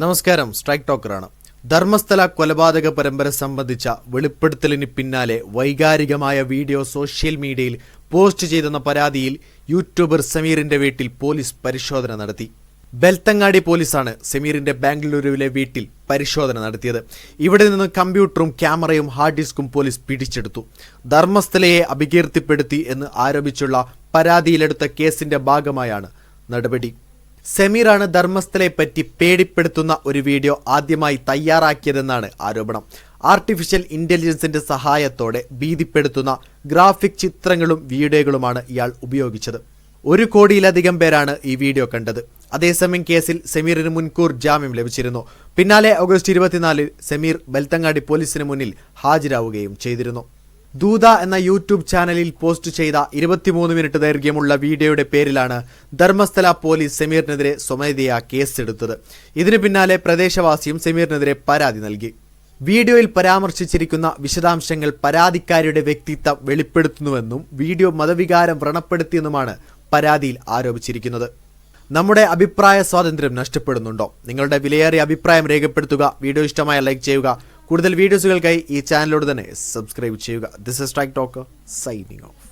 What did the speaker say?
നമസ്കാരം സ്ട്രൈക്ക് ടോക്കറാണ്. ധർമ്മസ്ഥല കൊലപാതക പരമ്പര സംബന്ധിച്ച വെളിപ്പെടുത്തലിന് പിന്നാലെ വൈകാരികമായ വീഡിയോ സോഷ്യൽ മീഡിയയിൽ പോസ്റ്റ് ചെയ്തെന്ന പരാതിയിൽ യൂട്യൂബർ സമീറിന്റെ വീട്ടിൽ പോലീസ് പരിശോധന നടത്തി. ബെൽത്തങ്ങാടി പോലീസാണ് സമീറിന്റെ ബാംഗ്ലൂരുവിലെ വീട്ടിൽ പരിശോധന നടത്തിയത്. ഇവിടെ നിന്ന് കമ്പ്യൂട്ടറും ക്യാമറയും ഹാർഡ് ഡിസ്കും പോലീസ് പിടിച്ചെടുത്തു. ധർമ്മസ്ഥലയെ അപകീർത്തിപ്പെടുത്തി എന്ന് ആരോപിച്ചുള്ള പരാതിയിലെടുത്ത കേസിന്റെ ഭാഗമായാണ് നടപടി. സമീറാണ് ധർമ്മസ്ഥലയെ പറ്റി പേടിപ്പെടുത്തുന്ന ഒരു വീഡിയോ ആദ്യമായി തയ്യാറാക്കിയതെന്നാണ് ആരോപണം. ആർട്ടിഫിഷ്യൽ ഇന്റലിജൻസിന്റെ സഹായത്തോടെ ഭീതിപ്പെടുത്തുന്ന ഗ്രാഫിക് ചിത്രങ്ങളും വീഡിയോകളുമാണ് ഇയാൾ ഉപയോഗിച്ചത്. ഒരു കോടിയിലധികം പേരാണ് ഈ വീഡിയോ കണ്ടത്. അതേസമയം കേസിൽ സെമീറിന് മുൻകൂർ ജാമ്യം ലഭിച്ചിരുന്നു. പിന്നാലെ ഓഗസ്റ്റ് ഇരുപത്തിനാലിൽ സെമീർ ബെൽത്തങ്ങാടി പോലീസിന് മുന്നിൽ ഹാജരാവുകയും ചെയ്തിരുന്നു. ദൂത എന്ന യൂട്യൂബ് ചാനലിൽ പോസ്റ്റ് ചെയ്ത ഇരുപത്തിമൂന്ന് മിനിറ്റ് ദൈർഘ്യമുള്ള വീഡിയോയുടെ പേരിലാണ് ധർമ്മസ്ഥല പോലീസ് സമീറിനെതിരെ സ്വമേധയാ കേസെടുത്തത്. ഇതിനു പിന്നാലെ പ്രദേശവാസിയും സെമീറിനെതിരെ പരാതി നൽകി. വീഡിയോയിൽ പരാമർശിച്ചിരിക്കുന്ന വിശദാംശങ്ങൾ പരാതിക്കാരിയുടെ വ്യക്തിത്വം വെളിപ്പെടുത്തുന്നുവെന്നും വീഡിയോ മതവികാരം വ്രണപ്പെടുത്തിയെന്നുമാണ് പരാതിയിൽ ആരോപിച്ചിരിക്കുന്നത്. നമ്മുടെ അഭിപ്രായ സ്വാതന്ത്ര്യം നഷ്ടപ്പെടുന്നുണ്ടോ? നിങ്ങളുടെ വിലയേറിയ അഭിപ്രായം രേഖപ്പെടുത്തുക വീഡിയോ ഇഷ്ടമായ ലൈക്ക് ചെയ്യുക കൂടുതൽ വീഡിയോസുകൾക്കായി ഈ ചാനലോട് തന്നെ സബ്സ്ക്രൈബ് ചെയ്യുക. This is strike talk signing off